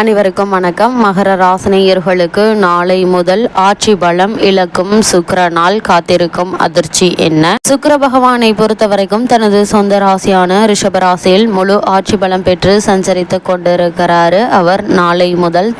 அனைவருக்கும் வணக்கம். மகர ராசினியர்களுக்கு நாளை முதல் ஆட்சி பலம் இழக்கும் சுக்கிரனால் காத்திருக்கும் அதிர்ச்சி என்ன? சுக்கர பகவானை பொறுத்தவரைக்கும் தனது சொந்த ராசியான ரிஷப ராசியில் முழு ஆட்சி பலம் பெற்று சஞ்சரித்து கொண்டிருக்கிறாரு. அவர் நாளை முதல்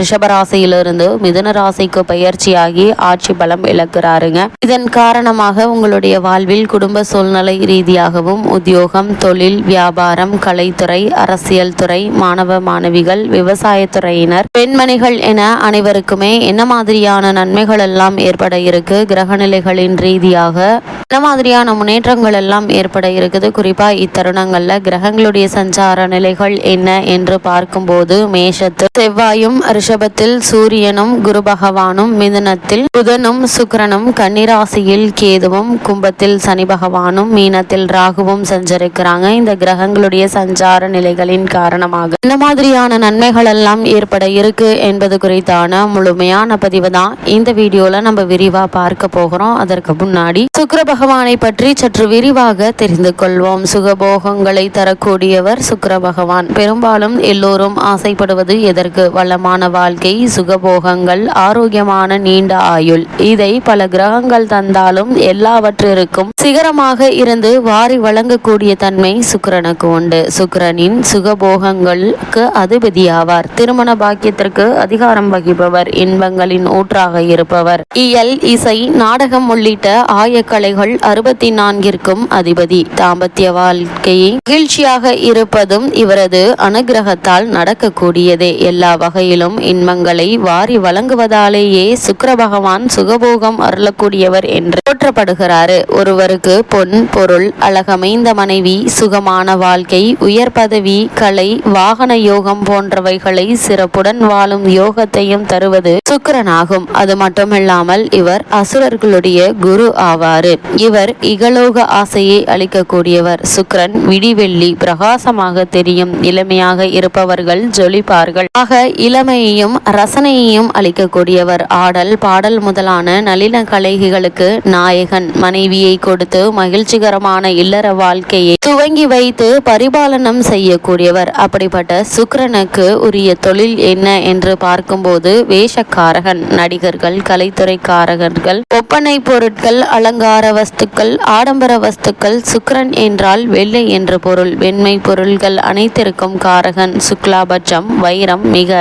ரிஷபராசியிலிருந்து மிதுன ராசிக்கு பயிற்சியாகி ஆட்சி பலம் இழக்கிறாருங்க. இதன் காரணமாக உங்களுடைய வாழ்வில் குடும்ப சூழ்நிலை ரீதியாகவும் உத்தியோகம் தொழில் வியாபாரம் கலைத்துறை அரசியல் துறை மாணவ மாணவிகள் விவசாயத்துறையினர் பெண்மணிகள் என அனைவருக்குமே என்ன மாதிரியான நன்மைகள் எல்லாம் ஏற்பட இருக்கு? கிரகநிலைகளின் ரீதியாக என்ன மாதிரியான முன்னேற்றங்கள் எல்லாம் ஏற்பட இருக்குது? குறிப்பா இத்தருணங்கள்ல கிரகங்களுடைய சஞ்சார நிலைகள் என்ன என்று பார்க்கும்போது மேஷத்து செவ்வாயும் ரிஷபத்தில் சூரியனும் குரு பகவானும் மிதுனத்தில் புதனும் சுக்கிரனும் கன்னிராசியில் கேதுவும் கும்பத்தில் சனி பகவானும் மீனத்தில் ராகுவும் சஞ்சரிக்கிறாங்க. இந்த கிரகங்களுடைய சஞ்சார நிலைகளின் காரணமாக இந்த மாதிரியான நன்மைகள் எல்லாம் ஏற்பட இருக்கு என்பது குறித்தான முழுமையான பதிவு தான். இந்த வீடியோல நம்ம விரிவா பார்க்க போகிறோம். அதற்கு முன்னாடி சுக்கர பகவானை பற்றி சற்று விரிவாக தெரிந்து கொள்வோம். சுகபோகங்களை தரக்கூடியவர் சுக்கர பகவான். பெரும்பாலும் எல்லோரும் ஆசைப்படுவது எதற்கு? வளமான வாழ்க்கை சுகபோகங்கள் ஆரோக்கியமான நீண்ட ஆயுள். இதை பல கிரகங்கள் தந்தாலும் எல்லாவற்றிற்கும் சிகரமாக இருந்து வாரி வழங்கக்கூடிய தன்மை சுக்கரனுக்கு உண்டு. சுக்கரனின் சுகபோகங்களுக்கு அதிபதியாவார். திருமண பாக்கியத்திற்கு அதிகாரம் வகிப்பவர். இன்பங்களின் ஊற்றாக இருப்பவர். இயல் இசை நாடகம் உள்ளிட்ட ஆயக்கலைகள் அறுபத்தி நான்கிற்கும் அதிபதி. தாம்பத்திய வாழ்க்கையை மகிழ்ச்சியாக இருப்பதும் இவரது அனுகிரகத்தால் நடக்கக்கூடியதே. எல்லா வகையிலும் இன்பங்களை வாரி வழங்குவதாலேயே சுக்கர பகவான் சுகபோகம் அருளக்கூடியவர் என்று போற்றப்படுகிறாரு. ஒருவருக்கு பொன் பொருள் அழகமைந்த மனைவி சுகமான வாழ்க்கை உயர் பதவி கலை வாகன யோகம் போன்றவைகளை சிறப்புடன் வாழும் யோகத்தையும் தருவது சுக்கரனாகும். அது மட்டுமில்லாமல் இவர் அசுரர்களுடைய குரு ஆவாரு. இவர் இகலோக ஆசையை அளிக்கக்கூடியவர். சுக்கரன் விடிவெள்ளி பிரகாசமாக தெரியும். இளமையாக இருப்பவர்கள் ஜொலிப்பார்கள். ஆக இளமை இளமையையும் ரசனையையும் அளிக்கக்கூடியவர். ஆடல் பாடல் முதலான நளின கலைகளுக்கு நாயகன். மனைவியை கொடுத்து மகிழ்ச்சிகரமான இல்லற வாழ்க்கையை துவங்கி வைத்து பரிபாலனம் செய்யக்கூடியவர். அப்படிப்பட்ட சுக்கரனுக்கு உரிய தொழில் என்ன என்று பார்க்கும்போது வேஷக்காரகன் நடிகர்கள் கலைத்துறைக்காரகர்கள் ஒப்பனை பொருட்கள் அலங்கார வஸ்துக்கள் ஆடம்பர வஸ்துக்கள் சுக்கரன் என்றால் வெள்ளை என்று பொருள் வெண்மை பொருள்கள் அனைத்திற்கும் காரகன். சுக்லாபட்சம் வைரம் மிக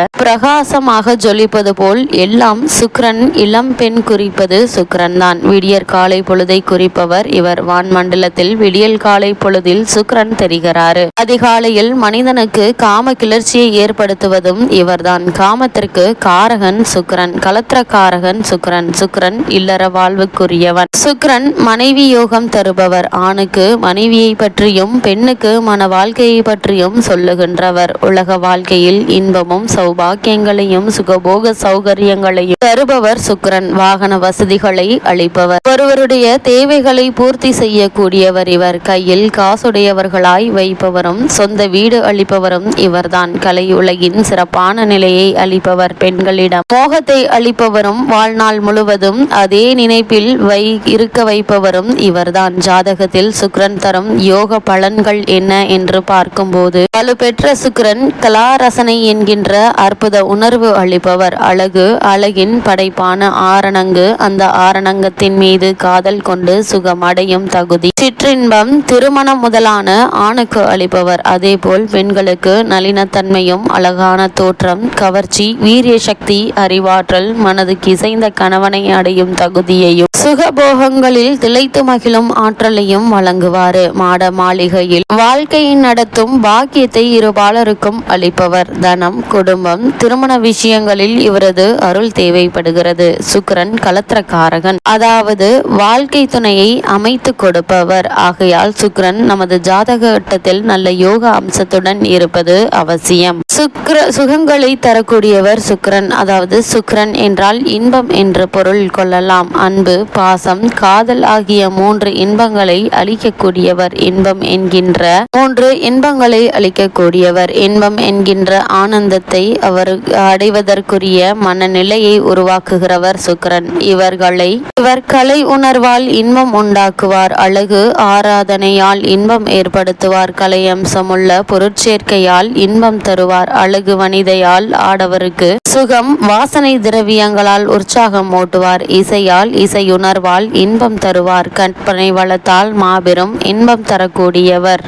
பிரகாசமாக ஜொலிப்பது போல் எல்லாம் சுக்ரன் இளம் பெண் குறிப்பது சுக்ரன் தான் விடியற் காலை பொழுதை குறிப்பவர் இவர். வான்மண்டலத்தில் விடியல் காலை பொழுதில் சுக்ரன் தெரிகிறாரு. அதிகாலையில் மனிதனுக்கு காம கிளர்ச்சியை ஏற்படுத்துவதும் இவர்தான். காமத்திற்கு காரகன் சுக்கிரன் கலத்திர காரகன் சுக்ரன் இல்லற வாழ்வுக்குரியவன். சுக்ரன் மனைவி யோகம் தருபவர். ஆணுக்கு மனைவியை பற்றியும் பெண்ணுக்கு மன வாழ்க்கையை பற்றியும் சொல்லுகின்றவர். உலக வாழ்க்கையில் இன்பமும் சௌபாக்கியங்களையும் சுகபோக சௌகரியங்களையும் தருபவர் சுக்கிரன். வாகன வசதிகளை அளிப்பவர். ஒருவருடைய தேவைகளை பூர்த்தி செய்யக்கூடியவர் இவர். கையில் காசுடையவர்களாய் வைப்பவரும் சொந்த வீடு அளிப்பவரும் இவர்தான். கலை உலகின் சிறப்பான நிலையை அளிப்பவர் பெண்களிடம். மோகத்தை அளிப்பவரும் வாழ்நாள் முழுவதும் அதே நினைப்பில் வை இருக்க வைப்பவரும் இவர்தான். ஜாதகத்தில் சுக்ரன் தரும் யோக பலன்கள் என்ன என்று பார்க்கும்போது வலுப்பெற்ற சுக்கிரன் கலாரசனை என்கின்ற அற்புத உணர்வு அளிப்பவர். அழகு அழகின் படைப்பான ஆரணங்கு அந்த ஆரணங்கத்தின் மீது காதல் கொண்டு சுகமடையும் தகுதி. சிற்றின்பம் திருமணம் முதலான ஆணுக்கு அளிப்பவர். அதேபோல் பெண்களுக்கு நளினத்தன்மையும் அழகான தோற்றம் கவர்ச்சி வீரிய சக்தி அறிவாற்றல் மனதுக்கு இசைந்த கணவனை அடையும் தகுதியையும் சுகபோகங்களில் திளைத்து மகிழும் ஆற்றலையும் வழங்குவாரு. மாட மாளிகையில் வாழ்க்கையை நடத்தும் பாக்கியத்தை இருபாலருக்கும் அளிப்பவர். தனம் குடும்பம் திருமண விஷயங்களில் இவரது அருள் தேவைப்படுகிறது. சுக்கரன் கலத்திரக்காரகன். அதாவது வாழ்க்கை துணையை அமைத்து கொடுப்பவர். ஆகையால் சுக்கரன் நமது ஜாதக கட்டத்தில் நல்ல யோக அம்சத்துடன் இருப்பது அவசியம். சுக்கர சுகங்களை தரக்கூடியவர் சுக்கரன். அதாவது சுக்கரன் என்றால் இன்பம் என்று பொருள் கொள்ளலாம். அன்பு பாசம் காதல் ஆகிய மூன்று இன்பங்களை அளிக்கக்கூடியவர். இன்பம் என்கின்ற மூன்று இன்பங்களை அளிக்கக்கூடியவர். இன்பம் என்கின்ற ஆனந்தத்தை அவர் அடைவதற்குரிய மனநிலையை உருவாக்குகிறவர் சுக்கரன். இவர்களை இவர் கலை உணர்வால் இன்பம் உண்டாக்குவார். அழகு ஆராதனையால் இன்பம் ஏற்படுத்துவார். கலை அம்சமுள்ள பொருட்சேர்க்கையால் இன்பம் தருவார். அழகு வனிதையால் ஆடவருக்கு சுகம் வாசனை திரவியங்களால் உற்சாகம் ஓட்டுவார். இசையால் இசையுணர்வால் இன்பம் தருவார். கற்பனை வளத்தால் மாபெரும் இன்பம் தரக்கூடியவர்.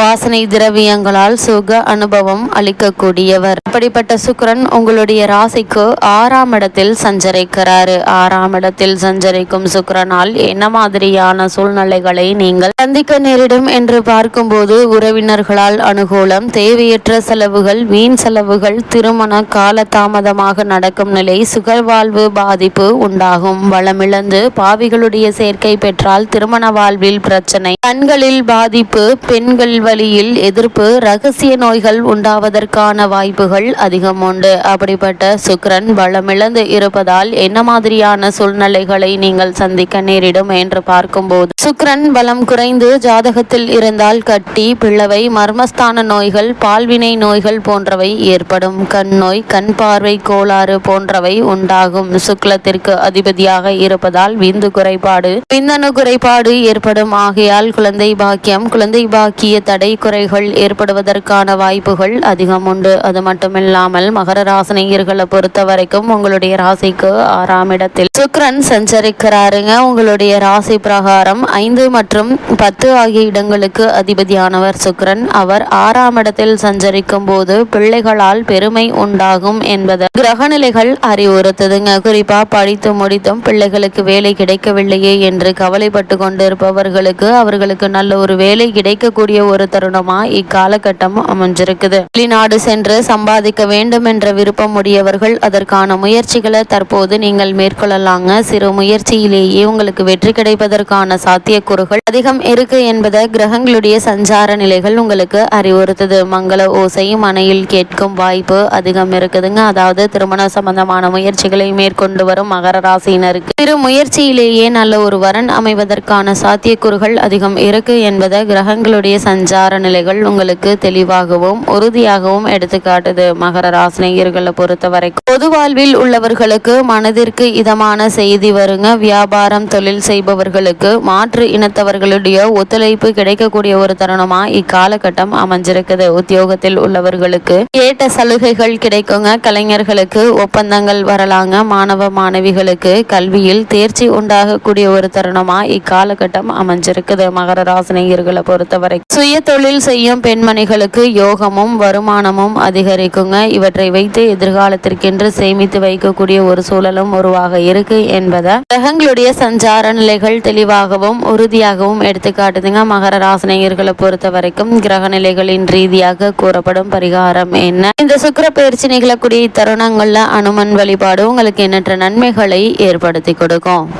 வாசனை திரவியங்களால் சுக அனுபவம் அளிக்கக்கூடியவர். அப்படிப்பட்ட சுக்கரன் உங்களுடைய ராசிக்கு ஆறாம் இடத்தில் சஞ்சரிக்கிறாரு. ஆறாம் இடத்தில் சஞ்சரிக்கும் சுக்கிரனால் என்ன மாதிரியான சூழ்நிலைகளை நீங்கள் சந்திக்க நேரிடும் என்று பார்க்கும்போது உறவினர்களால் அனுகூலம் தேவையற்ற செலவுகள் வீண் செலவுகள் திருமண கால தாமதமாக நடக்கும் நிலை சுகழ்வாழ்வு பாதிப்பு உண்டாகும். வளமிழந்து பாவிகளுடைய சேர்க்கை பெற்றால் திருமண வாழ்வில் பிரச்சனை. கண்களில் பாதிப்பு பெண்கள் வழியில் எதிர்ப்பு ரகசிய நோய்கள் உண்டாவதற்கான வாய்ப்புகள் அதிகம் உண்டு. அப்படிப்பட்ட சுக்கிரன் பலமிழந்து இருப்பதால் என்ன மாதிரியான சூழ்நிலைகளை நீங்கள் சந்திக்க நேரிடும் என்று பார்க்கும்போது சுக்கிரன் பலம் குறைந்து ஜாதகத்தில் இருந்தால் கட்டி பிளவை மர்மஸ்தான நோய்கள் பால்வினை நோய்கள் போன்றவை ஏற்படும். கண் நோய் கண் பார்வை கோளாறு போன்றவை உண்டாகும். சுக்லத்திற்கு அதிபதியாக இருப்பதால் விந்து குறைபாடு விந்தணு குறைபாடு ஏற்படும். ஆகையால் குழந்தை பாக்கியம் குழந்தை பாக்கிய தடை குறைகள் ஏற்படுவதற்கான வாய்ப்புகள் அதிகம் உண்டு. அது மட்டுமில்லாமல் மகர ராசினியர்களை பொறுத்த வரைக்கும் உங்களுடைய ராசிக்கு ஆறாம் இடத்தில் சுக்ரன் சஞ்சரிக்கிறாருங்க. உங்களுடைய ராசி பிரகாரம் ஐந்து மற்றும் பத்து ஆகிய இடங்களுக்கு அதிபதியானவர் சுக்ரன் அவர் ஆறாம் இடத்தில் சஞ்சரிக்கும் போது பிள்ளைகளால் பெருமை உண்டாகும் என்பது கிரகநிலைகள் அறிவுறுத்துதுங்க. குறிப்பா படித்து முடித்தும் பிள்ளைகளுக்கு வேலை கிடைக்கவில்லையே என்று கவலைப்பட்டு கொண்டிருப்பவர்களுக்கு அவர்களுக்கு நல்ல ஒரு வேலை கிடைக்கக்கூடிய ஒரு தருணமா இக்காலகட்டம் அமைஞ்சிருக்குது. வெளிநாடு சென்று சம்பாதிக்க வேண்டும் என்ற விருப்பம் உடையவர்கள் அதற்கான முயற்சிகளை தற்போது நீங்கள் மேற்கொள்ளலாங்க. சிறு முயற்சியிலேயே உங்களுக்கு வெற்றி கிடைப்பதற்கான சாத்தியக்கூறுகள் அதிகம் இருக்கு என்பதை கிரகங்களுடைய சஞ்சார நிலைகள் உங்களுக்கு அறிவுறுத்துது. மங்கள ஓசை மனையில் கேட்கும் வாய்ப்பு அதிகம் இருக்குதுங்க. அதாவது திருமண சம்பந்தமான முயற்சிகளை மேற்கொண்டு வரும் மகர ராசியினருக்கு. சிறு முயற்சியிலேயே நல்ல ஒரு வரன் அமைவதற்கான சாத்தியக்கூறுகள் அதிகம் இருக்கு என்பதை கிரகங்களுடைய சஞ்சார நிலைகள் உங்களுக்கு தெளிவாகவும் உறுதியாகவும் எடுத்துக்காட்டுது மகர ராசினியர்களை பொறுத்த வரைக்கும் பொது வாழ்வில் உள்ளவர்களுக்கு மனதிற்கு இதமான செய்தி வருங்க. வியாபாரம் தொழில் செய்பவர்களுக்கு மாற்று இனத்தவர்களுடைய ஒத்துழைப்பு கிடைக்கக்கூடிய ஒரு தருணமா இக்காலகட்டம் அமைஞ்சிருக்குது. உத்தியோகத்தில் உள்ளவர்களுக்கு கேட்ட சலுகைகள் கிடைக்குங்க. கலைஞர்களுக்கு ஒப்பந்தங்கள் வரலாங்க. மாணவ மாணவிகளுக்கு கல்வியில் தேர்ச்சி உண்டாகக்கூடிய ஒரு தருணமா இக்காலகட்டம் அமைஞ்சிருக்குது. மகர ராசினியர்களை பொறுத்தவரை சுய தொழில் செய்யும் பெண்மணிகளுக்கு யோகமும் வருமானமும் அதிகரிக்குங்க. இவற்றை வைத்து எதிர்காலத்திற்கென்று சேமித்து வைக்கக்கூடிய ஒரு சூழலும் உருவாக இருக்கு என்பதை. கிரகங்களுடைய சஞ்சார நிலைகள் தெளிவாகவும் உறுதியாகவும் எடுத்துக்காட்டுதுங்க. மகர ராசினியர்களை பொறுத்த வரைக்கும் கிரக நிலைகளின் ரீதியாக கூறப்படும் பரிகாரம் என்ன? இந்த சுக்கர பயிற்சி நிகழக்கூடிய தருணங்கள்ல அனுமன் வழிபாடு உங்களுக்கு எண்ணற்ற நன்மைகளை ஏற்படுத்தி கொடுக்கும்.